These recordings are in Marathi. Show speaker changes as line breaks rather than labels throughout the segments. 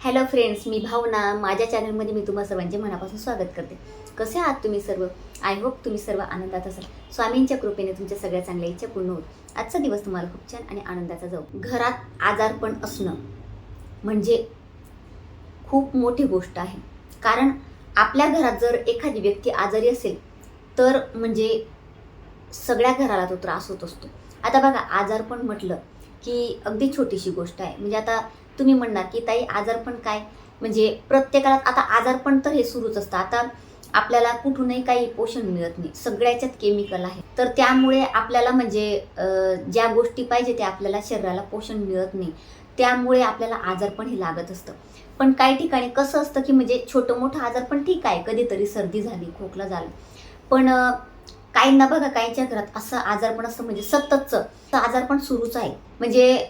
हॅलो फ्रेंड्स मी भावना. माझ्या चॅनलमध्ये मी तुम्हा सर्वांचे मनापासून स्वागत करते. कसे आहात तुम्ही सर्व? आय होप तुम्ही सर्व आनंदात असाल. स्वामींच्या कृपेने तुमच्या सगळ्या चांगल्या इच्छा पूर्ण होत आजचा दिवस तुम्हाला खूप छान आणि आनंदाचा जाऊ. घरात आजारपण असणं म्हणजे खूप मोठी गोष्ट आहे. कारण आपल्या घरात जर एखादी व्यक्ती आजारी असेल तर म्हणजे सगळ्या घराला तो त्रास होत असतो. आता बघा आजारपण म्हटलं की अगदी छोटीशी गोष्ट आहे. म्हणजे आता तुम्ही म्हणणार की ताई आजारपण काय? म्हणजे प्रत्येकाला आता आजारपण तर हे सुरूच असतं. आता आपल्याला कुठूनही काही पोषण मिळत नाही. सगळ्याच्यात केमिकल आहे. तर त्यामुळे आपल्याला म्हणजे ज्या गोष्टी पाहिजे त्या आपल्याला शरीराला पोषण मिळत नाही. त्यामुळे आपल्याला आजारपण हे लागत असतं. पण काही ठिकाणी कसं असतं की म्हणजे छोटं मोठं आजारपण ठीक आहे. कधीतरी सर्दी झाली खोकला झाला. पण काहींना बघा काहींच्या घरात असं आजारपण असतं म्हणजे सततचं. आजारपण सुरूच आहे. म्हणजे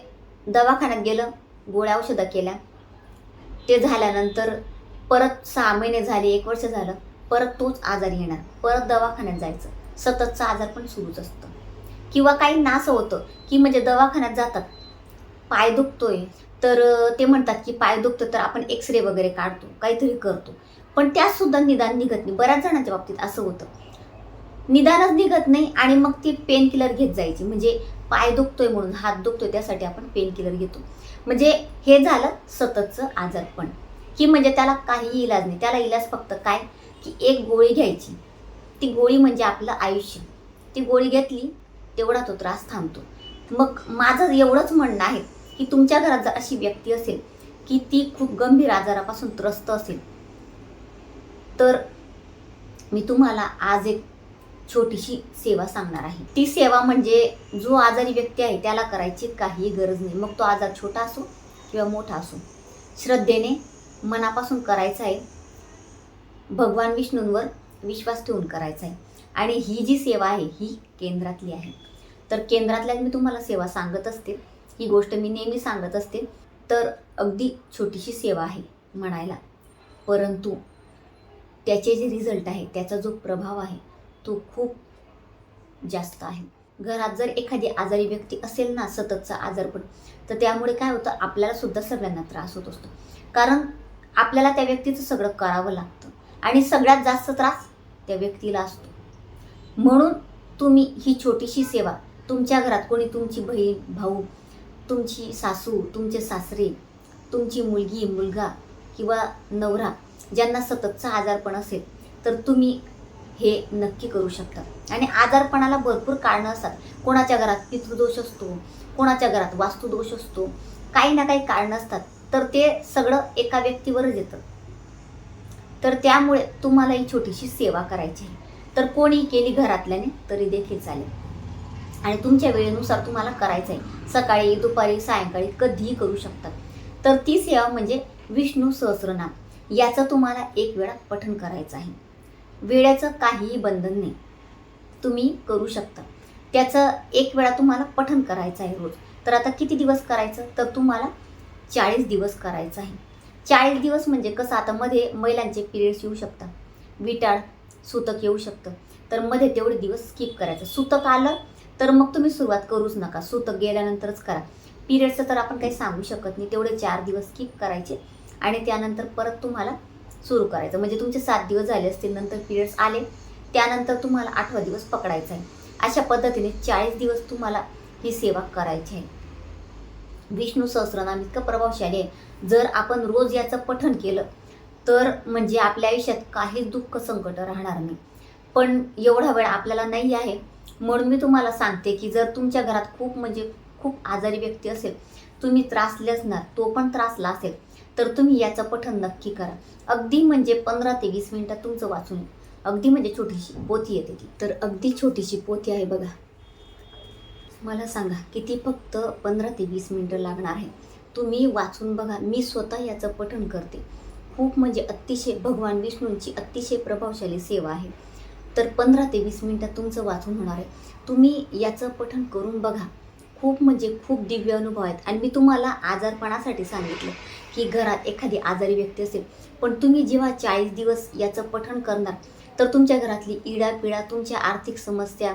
दवाखान्यात गेलं गोळ्या औषधं केल्या. ते झाल्यानंतर परत सहा महिने झाले एक वर्ष झालं परत तोच आजार येणार. परत दवाखान्यात जायचं. सततचं आजारपण सुरूच असतं. किंवा काही असं होतं की म्हणजे दवाखान्यात जातात. पाय दुखतोय. तर ते म्हणतात की पाय दुखतं तर आपण एक्सरे वगैरे काढतो काहीतरी करतो. पण त्यातसुद्धा निदान निघत नाही. बऱ्याच जणांच्या बाबतीत असं होतं. निदानच निघत नाही आणि मग ती पेन किलर घेत जायची. म्हणजे पाय दुखतोय म्हणून हात दुखतोय त्यासाठी आपण पेन किलर घेतो. म्हणजे हे झालं सततचं आजारपण की म्हणजे त्याला काही इलाज नाही. त्याला इलाज फक्त काय? की एक गोळी घ्यायची. ती गोळी म्हणजे आपलं आयुष्य. ती गोळी घेतली तेवढा तो त्रास थांबतो. मग माझं एवढंच म्हणणं आहे की तुमच्या घरात जर अशी व्यक्ती असेल की ती खूप गंभीर आजारापासून त्रस्त असेल तर मी तुम्हाला आज एक छोटीशी सेवा सांगणार आहे. ती सेवा म्हणजे जो आजारी व्यक्ती आहे त्याला करायची काही गरज नाही. मग तो आजार छोटा असो किंवा मोठा असो श्रद्धेने मनापासून करायचा आहे. भगवान विष्णूंवर विश्वास ठेवून करायचा आहे. आणि ही जी सेवा आहे ही केंद्रातली आहे. तर केंद्रातल्या मी तुम्हाला सेवा सांगत असते. ही गोष्ट मी नेहमी सांगत असते. तर अगदी छोटीशी सेवा आहे म्हणायला. परंतु त्याचे जे रिझल्ट आहे त्याचा जो प्रभाव आहे तो खूप जास्त आहे. घरात जर एखादी आजारी व्यक्ती असेल ना सततचा आजारपण तर त्यामुळे काय होतं आपल्याला सुद्धा सगळ्यांना त्रास होत असतो. कारण आपल्याला त्या व्यक्तीचं सगळं करावं लागतं आणि सगळ्यात जास्त त्रास त्या व्यक्तीला असतो. म्हणून तुम्ही ही छोटीशी सेवा तुमच्या घरात कोणी तुमची बहीण भाऊ तुमची सासू तुमचे सासरे तुमची मुलगी मुलगा किंवा नवरा ज्यांना सततचा आजारपण असेल तर तुम्ही हे नक्की करू शकतात. आणि आजारपणाला भरपूर कारणं असतात. कोणाच्या घरात पितृदोष असतो कोणाच्या घरात वास्तुदोष असतो काही ना काही कारणं असतात. तर ते सगळं एका व्यक्तीवरच येतं. तर त्यामुळे तुम्हाला ही छोटीशी सेवा करायची आहे. तर कोणी केली घरातल्याने तरी देखील चालेल. आणि तुमच्या वेळेनुसार तुम्हाला करायचं आहे सकाळी दुपारी सायंकाळी कधीही करू शकतात. तर ती सेवा म्हणजे विष्णू सहस्रनाम. याचं तुम्हाला एक वेळा पठण करायचं आहे. वेळेचं काहीही बंधन नाही. तुम्ही करू शकता. त्याचं एक वेळा तुम्हाला पठण करायचं आहे रोज. तर आता किती दिवस करायचं? तर तुम्हाला चाळीस दिवस करायचं आहे. चाळीस दिवस म्हणजे कसं? आता मध्ये महिलांचे पिरियड्स येऊ शकतात. विटाळ सुतक येऊ शकतं. तर मध्ये तेवढे दिवस स्किप करायचं. सुतक आलं तर मग तुम्ही सुरुवात करूच नका. सुतक गेल्यानंतरच करा. पिरियडचं तर आपण काही सांगू शकत नाही. तेवढे चार दिवस स्किप करायचे आणि त्यानंतर परत तुम्हाला सुरू करायचं. म्हणजे तुमचे सात दिवस झाले असतील नंतर पिरियड्स आले त्यानंतर तुम्हाला आठवा दिवस पकडायचा आहे. अशा पद्धतीने चाळीस दिवस तुम्हाला ही सेवा करायची आहे. विष्णू सहस्रनाम इतकं प्रभावशाली आहे. जर आपण रोज याचं पठण केलं तर म्हणजे आपल्या आयुष्यात काहीच दुःख संकट राहणार नाही. पण एवढा वेळ आपल्याला नाही आहे. म्हणून मी तुम्हाला सांगते की जर तुमच्या घरात खूप म्हणजे खूप आजारी व्यक्ती असेल तुम्ही त्रासले असणार तो पण त्रासला असेल तर तुम्ही याचं पठण नक्की करा. अगदी म्हणजे पंधरा ते वीस मिनटात तुमचं वाचून अगदी म्हणजे छोटीशी पोथी येते ती. तर अगदी छोटीशी पोथी आहे बघा. मला सांगा किती फक्त पंधरा ते वीस मिनटं लागणार आहे? तुम्ही वाचून बघा मी स्वतः याचं पठण करते. खूप म्हणजे अतिशय भगवान विष्णूंची अतिशय प्रभावशाली सेवा आहे. तर पंधरा ते वीस मिनटात तुमचं वाचून होणार आहे. तुम्ही याचं पठण करून बघा. खूप म्हणजे खूप दिव्य अनुभव आहेत. आणि मी तुम्हाला आजारपणासाठी सांगितलं की घरात एखादी आजारी व्यक्ती असेल पण तुम्ही जेव्हा चाळीस दिवस याचं पठण करणार तर तुमच्या घरातली इडापिडा तुमच्या आर्थिक समस्या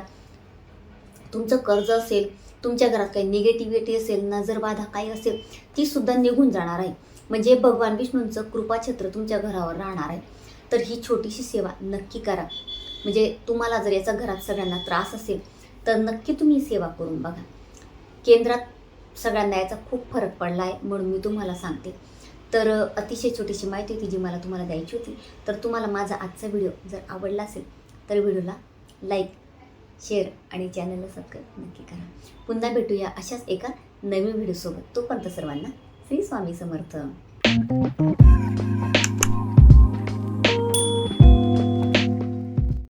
तुमचं कर्ज असेल तुमच्या घरात काही निगेटिव्हिटी असेल नजरबाधा काही असेल ती सुद्धा निघून जाणार आहे. म्हणजे भगवान विष्णूंचं कृपाछत्र तुमच्या घरावर राहणार आहे. तर ही छोटीशी सेवा नक्की करा. म्हणजे तुम्हाला जर याचा घरात सगळ्यांना त्रास असेल तर नक्की तुम्ही सेवा करून बघा. केंद्रात सगळ्यांना याचा खूप फरक पडला आहे म्हणून मी तुम्हाला सांगते. तर अतिशय छोटीशी माहिती होती जी मला तुम्हाला द्यायची होती. तर तुम्हाला माझा आजचा व्हिडिओ जर आवडला असेल तर व्हिडिओला लाईक शेअर आणि चॅनलला सबस्क्राईब नक्की करा. पुन्हा भेटूया अशाच एका नवीन व्हिडिओसोबत. तोपर्यंत सर्वांना श्री स्वामी समर्थ.